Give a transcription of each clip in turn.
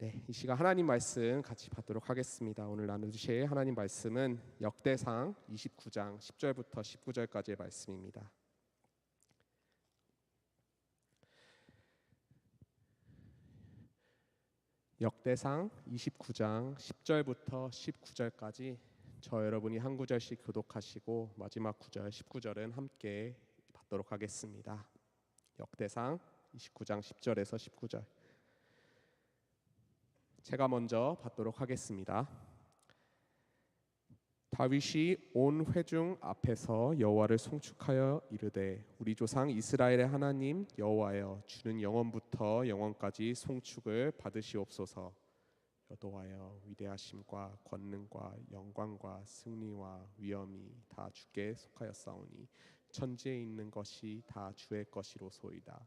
네, 이 시간 하나님 말씀 같이 받도록 하겠습니다. 오늘 나누실 하나님 말씀은 역대상 29장 10절부터 19절까지의 말씀입니다. 역대상 29장 10절부터 19절까지 저 여러분이 한 구절씩 교독하시고 마지막 구절 19절은 함께 받도록 하겠습니다. 역대상 29장 10절에서 19절 제가 먼저 받도록 하겠습니다. 다윗이 온 회중 앞에서 여호와를 송축하여 이르되 우리 조상 이스라엘의 하나님 여호와여 주는 영원부터 영원까지 송축을 받으시옵소서 여호와여 위대하심과 권능과 영광과 승리와 위엄이 다 주께 속하였사오니 천지에 있는 것이 다 주의 것이로소이다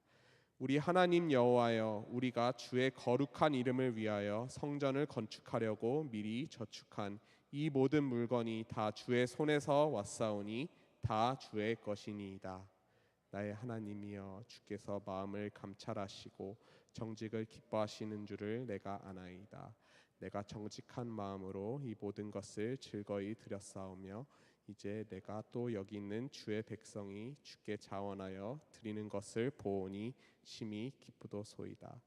우리 하나님 여호와여 우리가 주의 거룩한 이름을 위하여 성전을 건축하려고 미리 저축한 이 모든 물건이 다 주의 손에서 왔사오니 다 주의 것이니이다. 나의 하나님이여 주께서 마음을 감찰하시고 정직을 기뻐하시는 줄을 내가 아나이다. 내가 정직한 마음으로 이 모든 것을 즐거이 드렸사오며 이제 내가 또 여기 있는 주의 백성이 주께 자원하여 드리는 것을 보오니 심히 기쁘도소이다.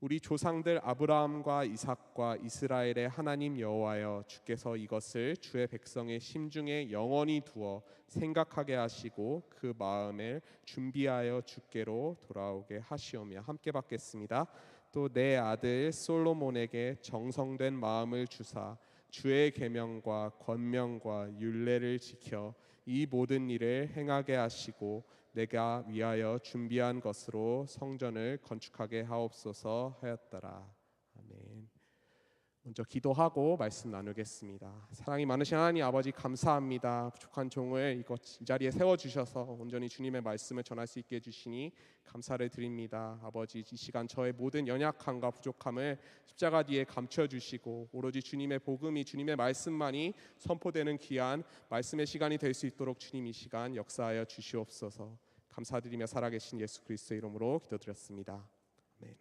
우리 조상들 아브라함과 이삭과 이스라엘의 하나님 여호와여 주께서 이것을 주의 백성의 심중에 영원히 두어 생각하게 하시고 그 마음을 준비하여 주께로 돌아오게 하시오며 함께 받겠습니다. 또 내 아들 솔로몬에게 정성된 마음을 주사 주의 계명과 권명과 율례를 지켜 이 모든 일을 행하게 하시고 내가 위하여 준비한 것으로 성전을 건축하게 하옵소서 하였더라. 먼저 기도하고 말씀 나누겠습니다. 사랑이 많으신 하나님 아버지 감사합니다. 부족한 종을 이것 이 자리에 세워 주셔서 온전히 주님의 말씀을 전할 수 있게 해 주시니 감사를 드립니다. 아버지 이 시간 저의 모든 연약함과 부족함을 십자가 뒤에 감춰 주시고 오로지 주님의 복음이 주님의 말씀만이 선포되는 귀한 말씀의 시간이 될 수 있도록 주님 이 시간 역사하여 주시옵소서. 감사드리며 살아계신 예수 그리스도의 이름으로 기도드렸습니다. 아멘.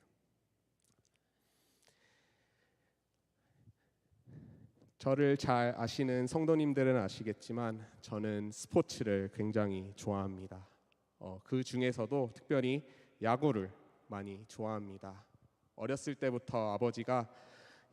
저를 잘 아시는 성도님들은 아시겠지만 저는 스포츠를 굉장히 좋아합니다. 어, 그 중에서도 특별히 야구를 많이 좋아합니다. 어렸을 때부터 아버지가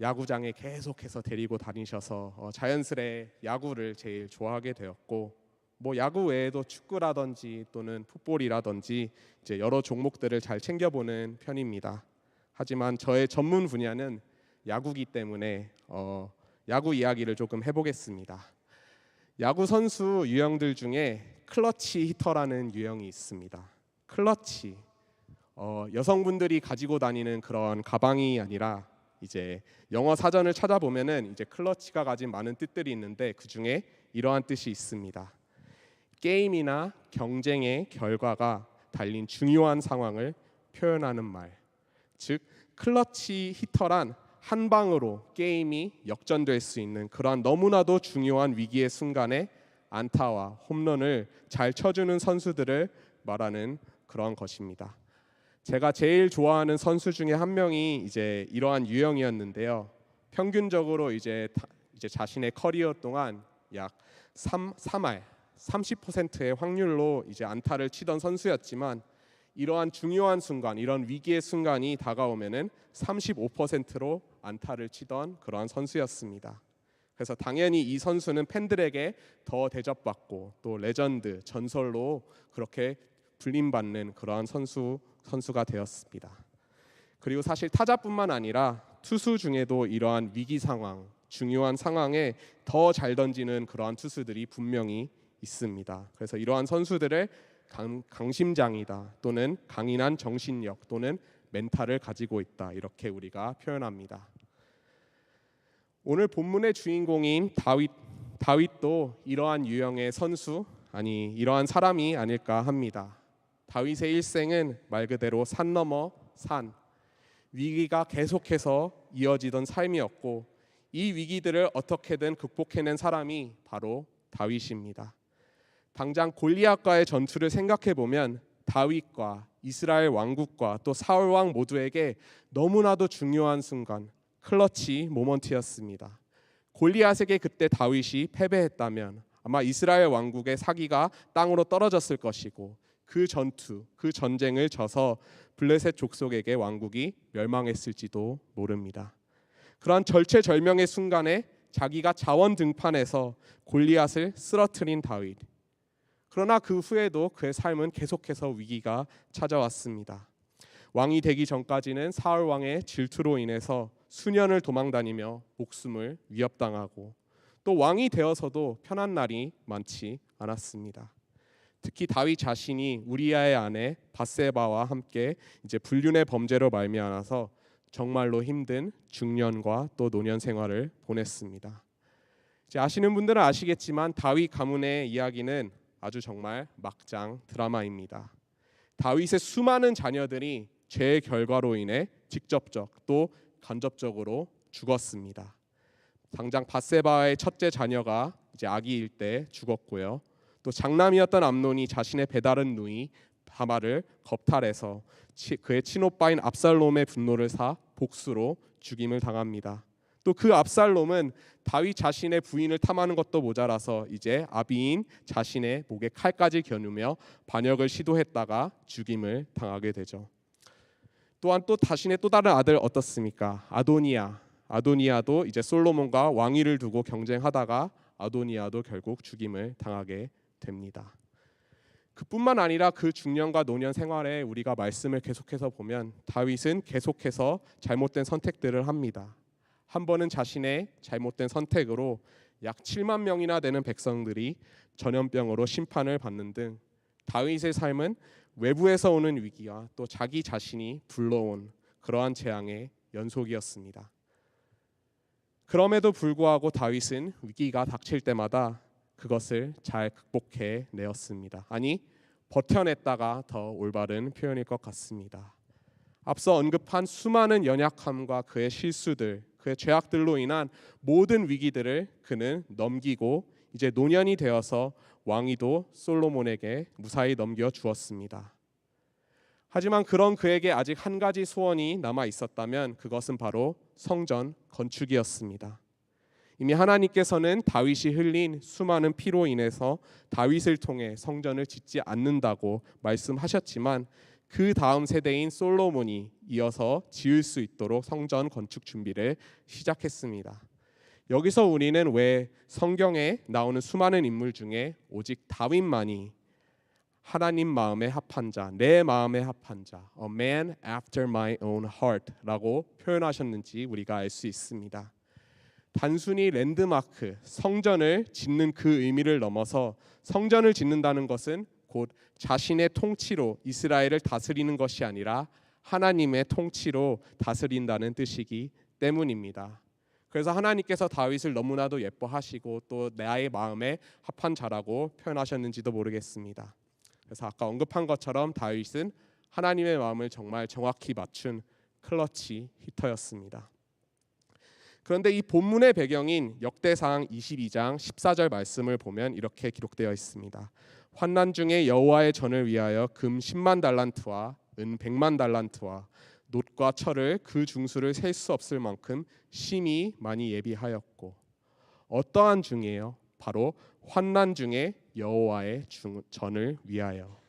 야구장에 계속해서 데리고 다니셔서 어, 자연스레 야구를 제일 좋아하게 되었고 뭐 야구 외에도 축구라든지 또는 풋볼이라든지 이제 여러 종목들을 잘 챙겨보는 편입니다. 하지만 저의 전문 분야는 야구기 때문에 어, 야구 이야기를 조금 해보겠습니다. 야구 선수 유형들 중에 클러치 히터라는 유형이 있습니다. 클러치 어, 여성분들이 가지고 다니는 그런 가방이 아니라 이제 영어 사전을 찾아보면은 이제 클러치가 가진 많은 뜻들이 있는데 그 중에 이러한 뜻이 있습니다. 게임이나 경쟁의 결과가 달린 중요한 상황을 표현하는 말. 즉 클러치 히터란 한 방으로 게임이 역전될 수 있는 그러한 너무나도 중요한 위기의 순간에 안타와 홈런을 잘 쳐주는 선수들을 말하는 그러한 것입니다. 제가 제일 좋아하는 선수 중에 한 명이 이제 이러한 유형이었는데요. 평균적으로 이제 이제 자신의 커리어 동안 약 3, 3할 30%의 확률로 이제 안타를 치던 선수였지만 이러한 중요한 순간, 이런 위기의 순간이 다가오면은 35%로 안타를 치던 그러한 선수였습니다. 그래서 당연히 이 선수는 팬들에게 더 대접받고 또 레전드, 전설로 그렇게 불림받는 그러한 선수 선수가 되었습니다. 그리고 사실 타자뿐만 아니라 투수 중에도 이러한 위기 상황, 중요한 상황에 더 잘 던지는 그러한 투수들이 분명히 있습니다. 그래서 이러한 선수들을 강, 강심장이다 또는 강인한 정신력 또는 멘탈을 가지고 있다 이렇게 우리가 표현합니다. 오늘 본문의 주인공인 다윗 다윗도 이러한 유형의 선수 아니 이러한 사람이 아닐까 합니다. 다윗의 일생은 말 그대로 산 넘어 산 위기가 계속해서 이어지던 삶이었고 이 위기들을 어떻게든 극복해낸 사람이 바로 다윗입니다. 당장 골리앗과의 전투를 생각해 보면 다윗과 이스라엘 왕국과 또 사울 왕 모두에게 너무나도 중요한 순간 클러치 모먼트였습니다. 골리앗에게 그때 다윗이 패배했다면 아마 이스라엘 왕국의 사기가 땅으로 떨어졌을 것이고 그 전투, 그 전쟁을 져서 블레셋 족속에게 왕국이 멸망했을지도 모릅니다. 그러한 절체절명의 순간에 자기가 자원 등판에서 골리앗을 쓰러뜨린 다윗. 그러나 그 후에도 그의 삶은 계속해서 위기가 찾아왔습니다. 왕이 되기 전까지는 사울 왕의 질투로 인해서 수년을 도망다니며 목숨을 위협당하고 또 왕이 되어서도 편한 날이 많지 않았습니다. 특히 다윗 자신이 우리아의 아내 바세바와 함께 이제 불륜의 범죄로 말미암아서 정말로 힘든 중년과 또 노년 생활을 보냈습니다. 이제 아시는 분들은 아시겠지만 다윗 가문의 이야기는 아주 정말 막장 드라마입니다. 다윗의 수많은 자녀들이 죄의 결과로 인해 직접적 또 간접적으로 죽었습니다. 당장 바세바의 첫째 자녀가 이제 아기일 때 죽었고요. 또 장남이었던 암논이 자신의 배다른 누이 바마를 겁탈해서 그의 친오빠인 압살롬의 분노를 사 복수로 죽임을 당합니다. 또 그 압살롬은 다윗 자신의 부인을 탐하는 것도 모자라서 이제 아비인 자신의 목에 칼까지 겨누며 반역을 시도했다가 죽임을 당하게 되죠. 또한 또 자신의 또 다른 아들 어떻습니까? 아도니아. 아도니아도 이제 솔로몬과 왕위를 두고 경쟁하다가 아도니아도 결국 죽임을 당하게 됩니다. 그뿐만 아니라 그 중년과 노년 생활에 우리가 말씀을 계속해서 보면 다윗은 계속해서 잘못된 선택들을 합니다. 한 번은 자신의 잘못된 선택으로 약 7만 명이나 되는 백성들이 전염병으로 심판을 받는 등 다윗의 삶은 외부에서 오는 위기와 또 자기 자신이 불러온 그러한 재앙의 연속이었습니다. 그럼에도 불구하고 다윗은 위기가 닥칠 때마다 그것을 잘 극복해 내었습니다. 아니 버텨냈다가 더 올바른 표현일 것 같습니다. 앞서 언급한 수많은 연약함과 그의 실수들, 그의 죄악들로 인한 모든 위기들을 그는 넘기고 이제 노년이 되어서 왕위도 솔로몬에게 무사히 넘겨 주었습니다. 하지만 그런 그에게 아직 한 가지 소원이 남아 있었다면 그것은 바로 성전 건축이었습니다. 이미 하나님께서는 다윗이 흘린 수많은 피로 인해서 다윗을 통해 성전을 짓지 않는다고 말씀하셨지만 그 다음 세대인 솔로몬이 이어서 지을 수 있도록 성전 건축 준비를 시작했습니다. 여기서 우리는 왜 성경에 나오는 수많은 인물 중에 오직 다윗만이 하나님 마음에 합한 자, 내 마음에 합한 자, a man after my own heart라고 표현하셨는지 우리가 알 수 있습니다. 단순히 랜드마크 성전을 짓는 그 의미를 넘어서 성전을 짓는다는 것은 곧 자신의 통치로 이스라엘을 다스리는 것이 아니라 하나님의 통치로 다스린다는 뜻이기 때문입니다. 그래서 하나님께서 다윗을 너무나도 예뻐하시고 또 나의 마음에 합한 자라고 표현하셨는지도 모르겠습니다. 그래서 아까 언급한 것처럼 다윗은 하나님의 마음을 정말 정확히 맞춘 클러치 히터였습니다. 그런데 이 본문의 배경인 역대상 22장 14절 말씀을 보면 이렇게 기록되어 있습니다. 환난 중에 여호와의 전을 위하여 금 10만 달란트와 은 100만 달란트와 놋과 철을 그 중수를 셀 수 없을 만큼 심히 많이 예비하였고 어떠한 중이에요? 바로 환난 중에 여호와의 전을 위하여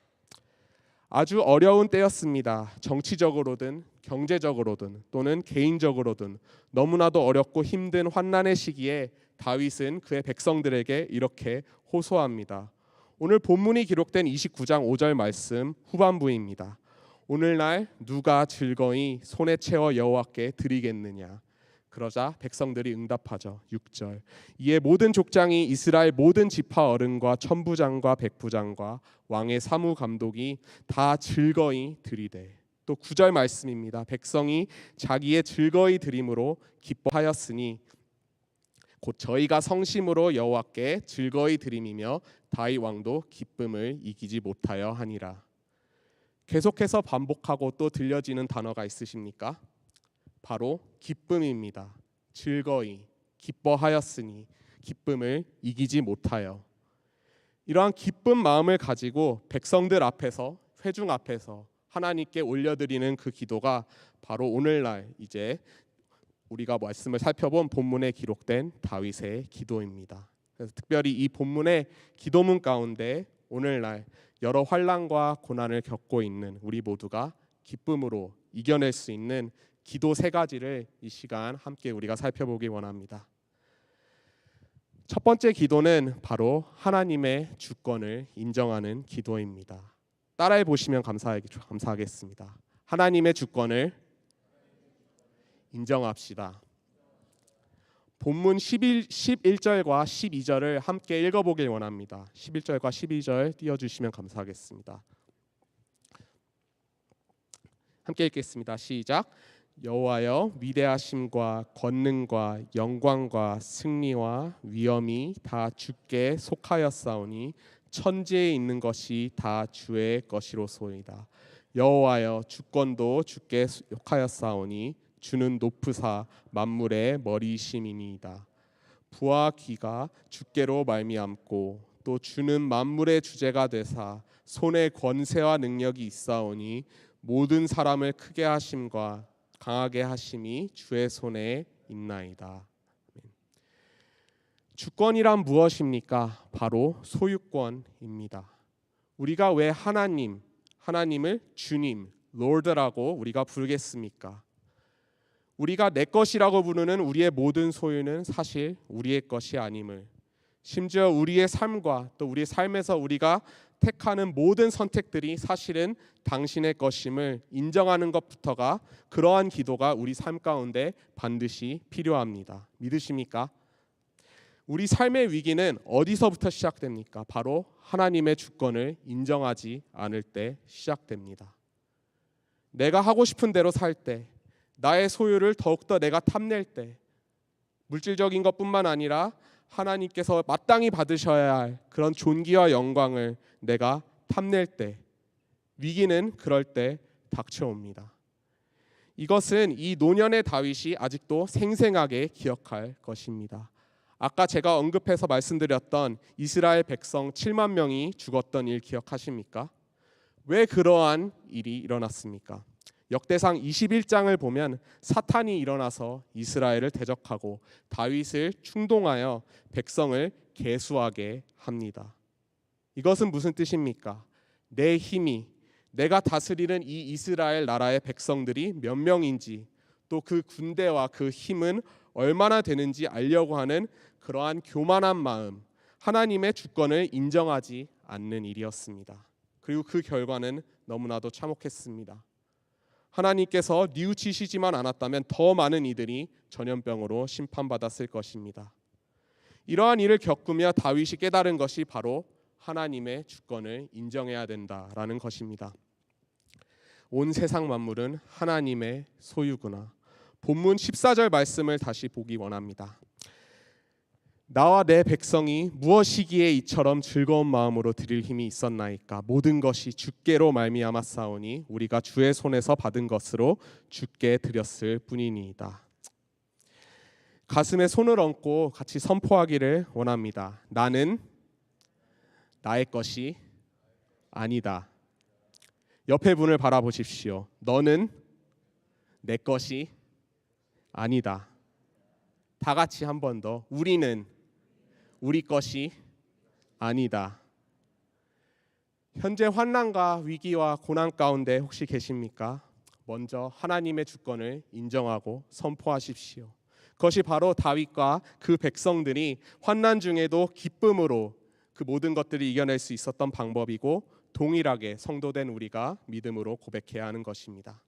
아주 어려운 때였습니다. 정치적으로든 경제적으로든 또는 개인적으로든 너무나도 어렵고 힘든 환난의 시기에 다윗은 그의 백성들에게 이렇게 호소합니다. 오늘 본문이 기록된 29장 5절 말씀 후반부입니다. 오늘날 누가 즐거이 손에 채워 여호와께 드리겠느냐 그러자 백성들이 응답하죠. 6절. 이에 모든 족장이 이스라엘 모든 지파 어른과 천부장과 백부장과 왕의 사무 감독이 다 즐거이 드리되 또 9절 말씀입니다. 백성이 자기의 즐거이 드림으로 기뻐하였으니 곧 저희가 성심으로 여호와께 즐거이 드림이며 다윗 왕도 기쁨을 이기지 못하여 하니라. 계속해서 반복하고 또 들려지는 단어가 있으십니까? 바로 기쁨입니다. 즐거이 기뻐하였으니 기쁨을 이기지 못하여 이러한 기쁜 마음을 가지고 백성들 앞에서 회중 앞에서 하나님께 올려드리는 그 기도가 바로 오늘날 이제 우리가 말씀을 살펴본 본문에 기록된 다윗의 기도입니다. 그래서 특별히 이 본문의 기도문 가운데 오늘날 여러 환란과 고난을 겪고 있는 우리 모두가 기쁨으로 이겨낼 수 있는 기도 세 가지를 이 시간 함께 우리가 살펴보기 원합니다. 첫 번째 기도는 바로 하나님의 주권을 인정하는 기도입니다. 따라해 보시면 감사하, 감사하겠습니다. 하나님의 주권을 인정합시다. 본문 11, 11절과 12절을 함께 읽어보길 원합니다. 11절과 12절 띄워주시면 감사하겠습니다. 함께 읽겠습니다. 시작. 여호와여 위대하심과 권능과 영광과 승리와 위엄이 다 주께 속하였사오니 천지에 있는 것이 다 주의 것이로소이다. 여호와여 주권도 주께 속하였사오니 주는 높으사 만물의 머리심이니이다. 부와 귀가 주께로 말미암고 또 주는 만물의 주제가 되사 손에 권세와 능력이 있사오니 모든 사람을 크게 하심과 강하게 하심이 주의 손에 있나이다. 주권이란 무엇입니까? 바로 소유권입니다. 우리가 왜 하나님, 하나님을 주님, 롤드라고 우리가 부르겠습니까? 우리가 내 것이라고 부르는 우리의 모든 소유는 사실 우리의 것이 아님을 심지어 우리의 삶과 또 우리의 삶에서 우리가 택하는 모든 선택들이 사실은 당신의 것임을 인정하는 것부터가 그러한 기도가 우리 삶 가운데 반드시 필요합니다. 믿으십니까? 우리 삶의 위기는 어디서부터 시작됩니까? 바로 하나님의 주권을 인정하지 않을 때 시작됩니다. 내가 하고 싶은 대로 살 때, 나의 소유를 더욱더 내가 탐낼 때, 물질적인 것뿐만 아니라 하나님께서 마땅히 받으셔야 할 그런 존귀와 영광을 내가 탐낼 때 위기는 그럴 때 닥쳐옵니다. 이것은 이 노년의 다윗이 아직도 생생하게 기억할 것입니다. 아까 제가 언급해서 말씀드렸던 이스라엘 백성 7만 명이 죽었던 일 기억하십니까? 왜 그러한 일이 일어났습니까? 역대상 21장을 보면 사탄이 일어나서 이스라엘을 대적하고 다윗을 충동하여 백성을 계수하게 합니다. 이것은 무슨 뜻입니까? 내 힘이 내가 다스리는 이 이스라엘 나라의 백성들이 몇 명인지 또 그 군대와 그 힘은 얼마나 되는지 알려고 하는 그러한 교만한 마음, 하나님의 주권을 인정하지 않는 일이었습니다. 그리고 그 결과는 너무나도 참혹했습니다. 하나님께서 뉘우치시지만 않았다면 더 많은 이들이 전염병으로 심판받았을 것입니다. 이러한 일을 겪으며 다윗이 깨달은 것이 바로 하나님의 주권을 인정해야 된다라는 것입니다. 온 세상 만물은 하나님의 소유구나. 본문 14절 말씀을 다시 보기 원합니다. 나와 내 백성이 무엇이기에 이처럼 즐거운 마음으로 드릴 힘이 있었나이까 모든 것이 주께로 말미암아 싸우니 우리가 주의 손에서 받은 것으로 주께 드렸을 뿐이니이다. 가슴에 손을 얹고 같이 선포하기를 원합니다. 나는 나의 것이 아니다. 옆에 분을 바라보십시오. 너는 내 것이 아니다. 다 같이 한 번 더. 우리는 우리 것이 아니다. 현재 환난과 위기와 고난 가운데 혹시 계십니까? 먼저 하나님의 주권을 인정하고 선포하십시오. 그것이 바로 다윗과 그 백성들이 환난 중에도 기쁨으로 그 모든 것들을 이겨낼 수 있었던 방법이고 동일하게 성도된 우리가 믿음으로 고백해야 하는 것입니다.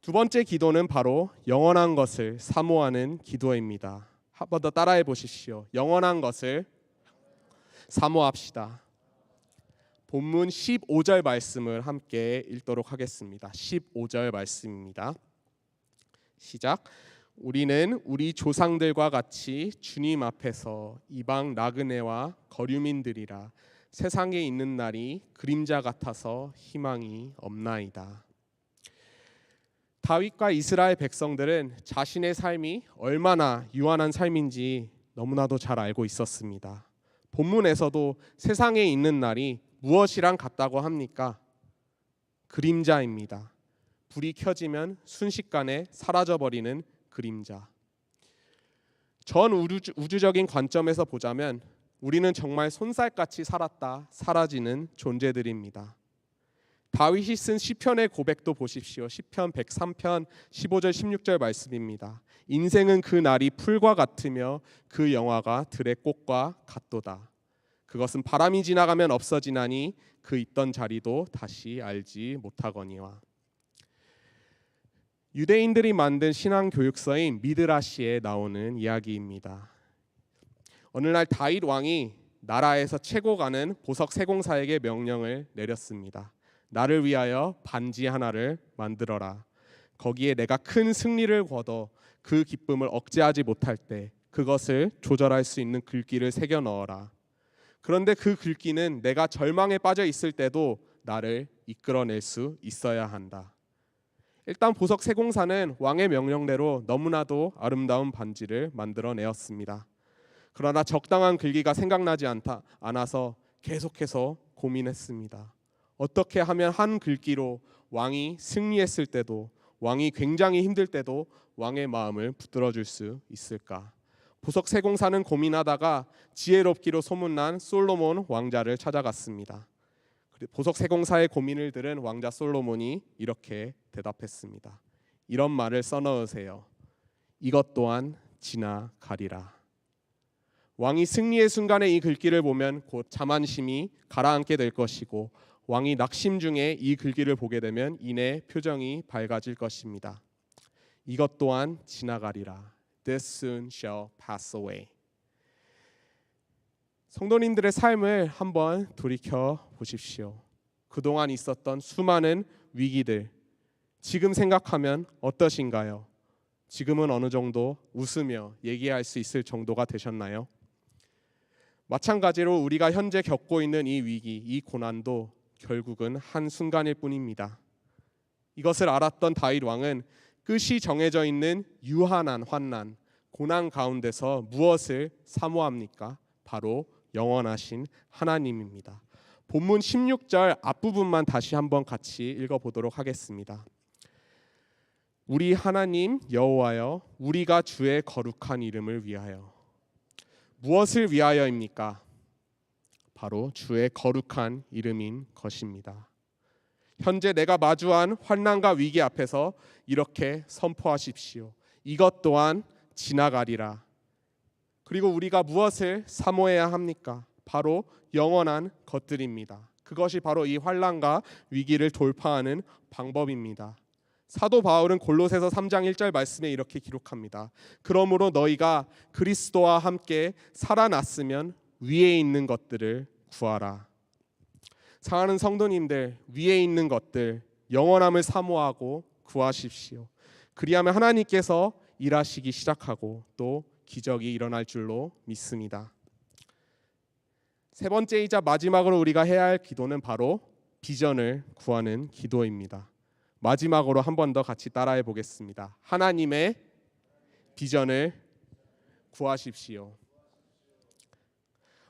두 번째 기도는 바로 영원한 것을 사모하는 기도입니다. 한 번 더 따라해 보십시오. 영원한 것을 사모합시다. 본문 15절 말씀을 함께 읽도록 하겠습니다. 15절 말씀입니다. 시작. 우리는 우리 조상들과 같이 주님 앞에서 이방 나그네와 거류민들이라 세상에 있는 날이 그림자 같아서 희망이 없나이다. 다윗과 이스라엘 백성들은 자신의 삶이 얼마나 유한한 삶인지 너무나도 잘 알고 있었습니다. 본문에서도 세상에 있는 날이 무엇이랑 같다고 합니까? 그림자입니다. 불이 켜지면 순식간에 사라져 버리는 그림자. 전 우주, 우주적인 관점에서 보자면 우리는 정말 손살같이 살았다 사라지는 존재들입니다. 다윗이 쓴 시편의 고백도 보십시오. 시편 103편 15절 16절 말씀입니다. 인생은 그 날이 풀과 같으며 그 영화가 들의 꽃과 같도다. 그것은 바람이 지나가면 없어지나니 그 있던 자리도 다시 알지 못하거니와. 유대인들이 만든 신앙 교육서인 미드라시에 나오는 이야기입니다. 어느 날 다윗 왕이 나라에서 최고 가는 보석 세공사에게 명령을 내렸습니다. 나를 위하여 반지 하나를 만들어라. 거기에 내가 큰 승리를 거둬 그 기쁨을 억제하지 못할 때 그것을 조절할 수 있는 글귀를 새겨 넣어라. 그런데 그 글귀는 내가 절망에 빠져 있을 때도 나를 이끌어낼 수 있어야 한다. 일단 보석 세공사는 왕의 명령대로 너무나도 아름다운 반지를 만들어내었습니다. 그러나 적당한 글귀가 생각나지 않다 않아서 계속해서 고민했습니다. 어떻게 하면 한 글귀로 왕이 승리했을 때도 왕이 굉장히 힘들 때도 왕의 마음을 붙들어 줄 수 있을까? 보석 세공사는 고민하다가 지혜롭기로 소문난 솔로몬 왕자를 찾아갔습니다. 보석 세공사의 고민을 들은 왕자 솔로몬이 이렇게 대답했습니다. 이런 말을 써넣으세요. 이것 또한 지나가리라. 왕이 승리의 순간에 이 글귀를 보면 곧 자만심이 가라앉게 될 것이고 왕이 낙심 중에 이 글귀를 보게 되면 이내 표정이 밝아질 것입니다. 이것 또한 지나가리라. This soon shall pass away. 성도님들의 삶을 한번 돌이켜 보십시오. 그동안 있었던 수많은 위기들 지금 생각하면 어떠신가요? 지금은 어느 정도 웃으며 얘기할 수 있을 정도가 되셨나요? 마찬가지로 우리가 현재 겪고 있는 이 위기, 이 고난도 결국은 한 순간일 뿐입니다. 이것을 알았던 다윗 왕은 끝이 정해져 있는 유한한 환난, 고난 가운데서 무엇을 사모합니까? 바로 영원하신 하나님입니다. 본문 16절 앞부분만 다시 한번 같이 읽어 보도록 하겠습니다. 우리 하나님 여호와여 우리가 주의 거룩한 이름을 위하여 무엇을 위하여입니까? 바로 주의 거룩한 이름인 것입니다. 현재 내가 마주한 환난과 위기 앞에서 이렇게 선포하십시오. 이것 또한 지나가리라. 그리고 우리가 무엇을 사모해야 합니까? 바로 영원한 것들입니다. 그것이 바로 이 환란과 위기를 돌파하는 방법입니다. 사도 바울은 골로새서 3장 1절 말씀에 이렇게 기록합니다. 그러므로 너희가 그리스도와 함께 살아났으면 위에 있는 것들을 구하라. 사랑하는 성도님들, 위에 있는 것들 영원함을 사모하고 구하십시오. 그리하면 하나님께서 일하시기 시작하고 또 기적이 일어날 줄로 믿습니다. 세 번째이자 마지막으로 우리가 해야 할 기도는 바로 비전을 구하는 기도입니다. 마지막으로 한 번 더 같이 따라해 보겠습니다. 하나님의 비전을 구하십시오.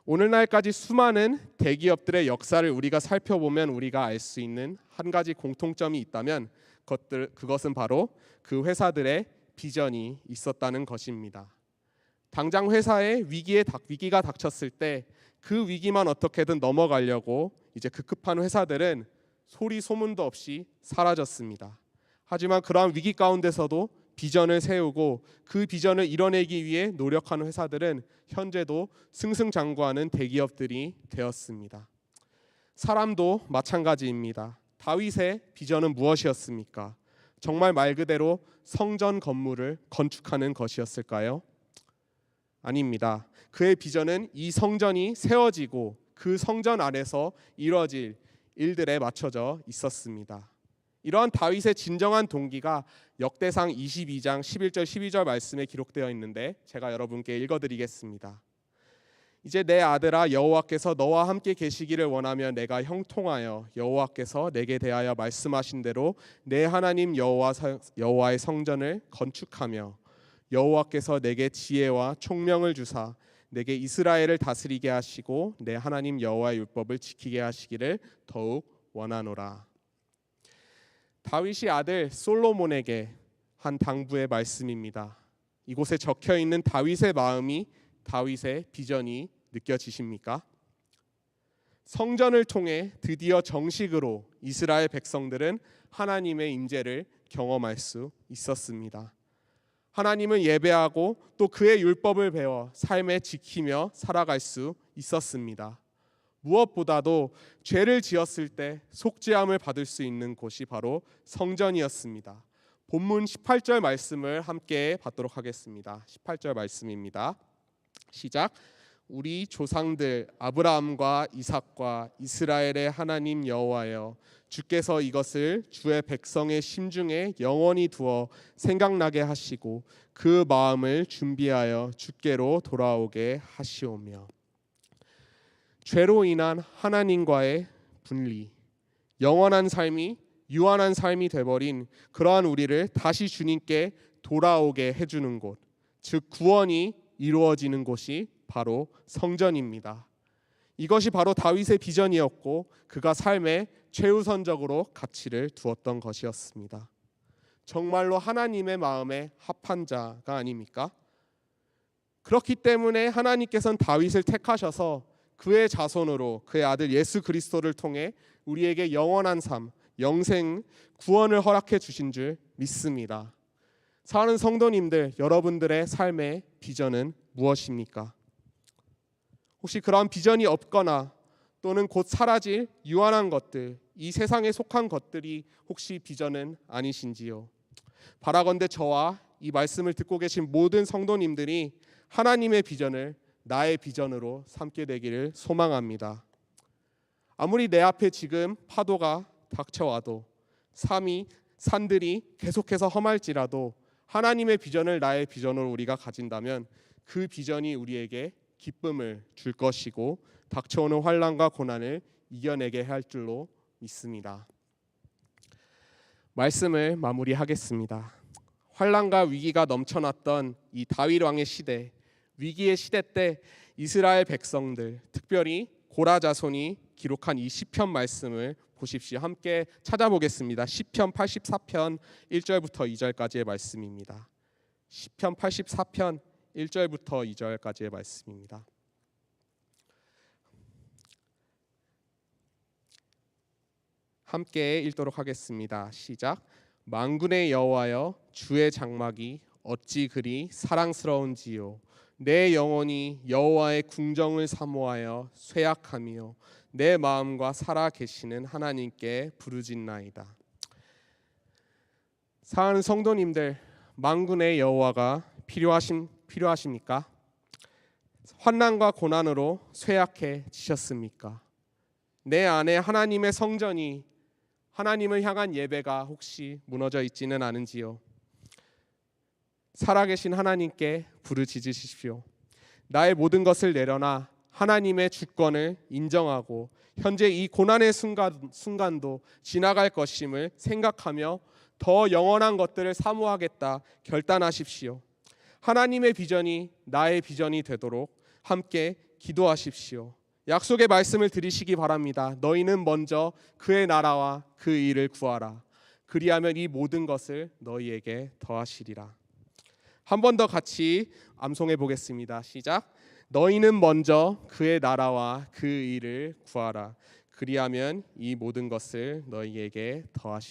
오늘날까지 수많은 대기업들의 역사를 우리가 살펴보면 우리가 알 수 있는 한 가지 공통점이 있다면 그것들 그것은 바로 그 회사들의 비전이 있었다는 것입니다. 당장 회사에 위기에 닥, 위기가 닥쳤을 때 그 위기만 어떻게든 넘어가려고 이제 급급한 회사들은 소리 소문도 없이 사라졌습니다. 하지만 그러한 위기 가운데서도 비전을 세우고 그 비전을 이뤄내기 위해 노력하는 회사들은 현재도 승승장구하는 대기업들이 되었습니다. 사람도 마찬가지입니다. 다윗의 비전은 무엇이었습니까? 정말 말 그대로 성전 건물을 건축하는 것이었을까요? 아닙니다. 그의 비전은 이 성전이 세워지고 그 성전 안에서 이루어질 일들에 맞춰져 있었습니다. 이러한 다윗의 진정한 동기가 역대상 22장 11절 12절 말씀에 기록되어 있는데 제가 여러분께 읽어드리겠습니다. 이제 내 아들아 여호와께서 너와 함께 계시기를 원하며 내가 형통하여 여호와께서 내게 대하여 말씀하신 대로 내 하나님 여호와 성- 여호와의 성전을 건축하며 여호와께서 내게 지혜와 총명을 주사 내게 이스라엘을 다스리게 하시고 내 하나님 여호와의 율법을 지키게 하시기를 더욱 원하노라. 다윗이 아들 솔로몬에게 한 당부의 말씀입니다. 이곳에 적혀 있는 다윗의 마음이 다윗의 비전이 느껴지십니까? 성전을 통해 드디어 정식으로 이스라엘 백성들은 하나님의 임재를 경험할 수 있었습니다. 하나님을 예배하고 또 그의 율법을 배워 삶에 지키며 살아갈 수 있었습니다. 무엇보다도 죄를 지었을 때 속죄함을 받을 수 있는 곳이 바로 성전이었습니다. 본문 18절 말씀을 함께 받도록 하겠습니다. 18절 말씀입니다. 시작. 우리 조상들 아브라함과 이삭과 이스라엘의 하나님 여호와여 주께서 이것을 주의 백성의 심중에 영원히 두어 생각나게 하시고 그 마음을 준비하여 주께로 돌아오게 하시오며 죄로 인한 하나님과의 분리 영원한 삶이 유한한 삶이 돼버린 그러한 우리를 다시 주님께 돌아오게 해주는 곳, 즉 구원이 이루어지는 곳이 바로 성전입니다. 이것이 바로 다윗의 비전이었고 그가 삶에 최우선적으로 가치를 두었던 것이었습니다. 정말로 하나님의 마음에 합한 자가 아닙니까? 그렇기 때문에 하나님께서는 다윗을 택하셔서 그의 자손으로 그의 아들 예수 그리스도를 통해 우리에게 영원한 삶, 영생, 구원을 허락해 주신 줄 믿습니다. 사랑하는 성도님들, 여러분들의 삶의 비전은 무엇입니까? 혹시 그러한 비전이 없거나 또는 곧 사라질 유한한 것들, 이 세상에 속한 것들이 혹시 비전은 아니신지요? 바라건대 저와 이 말씀을 듣고 계신 모든 성도님들이 하나님의 비전을 나의 비전으로 삼게 되기를 소망합니다. 아무리 내 앞에 지금 파도가 닥쳐와도 삶이 산들이 계속해서 험할지라도 하나님의 비전을 나의 비전으로 우리가 가진다면 그 비전이 우리에게 기쁨을 줄 것이고 닥쳐오는 환란과 고난을 이겨내게 할 줄로 믿습니다. 말씀을 마무리하겠습니다. 환란과 위기가 넘쳐났던 이 다윗 왕의 시대, 위기의 시대 때 이스라엘 백성들, 특별히 고라 자손이 기록한 이 시편 말씀을 보십시오. 함께 찾아보겠습니다. 시편 84편 1절부터 2절까지의 말씀입니다. 시편 84편 1절부터 2절까지의 말씀입니다. 함께 읽도록 하겠습니다. 시작. 만군의 여호와여 주의 장막이 어찌 그리 사랑스러운지요 내 영혼이 여호와의 궁정을 사모하여 쇠약하며 내 마음과 살아 계시는 하나님께 부르짖나이다. 사랑하는 성도님들, 만군의 여호와가 필요하신 필요하십니까? 환난과 고난으로 쇠약해지셨습니까? 내 안에 하나님의 성전이 하나님을 향한 예배가 혹시 무너져 있지는 않은지요? 살아계신 하나님께 부르짖으십시오. 나의 모든 것을 내려놔 하나님의 주권을 인정하고 현재 이 고난의 순간, 순간도 지나갈 것임을 생각하며 더 영원한 것들을 사모하겠다 결단하십시오. 하나님의 비전이 나의 비전이 되도록 함께 기도하십시오. 약속의 말씀을 들으시기 바랍니다. 너희는 먼저 그의 나라와 그 일을 구하라. 그리하면 이 모든 것을 너희에게 더하시리라. 한 번 더 같이 암송해 보겠습니다. 시작. 너희는 먼저 그의 나라와 그 일을 구하라. 그리하면 이 모든 것을 너희에게 더하시.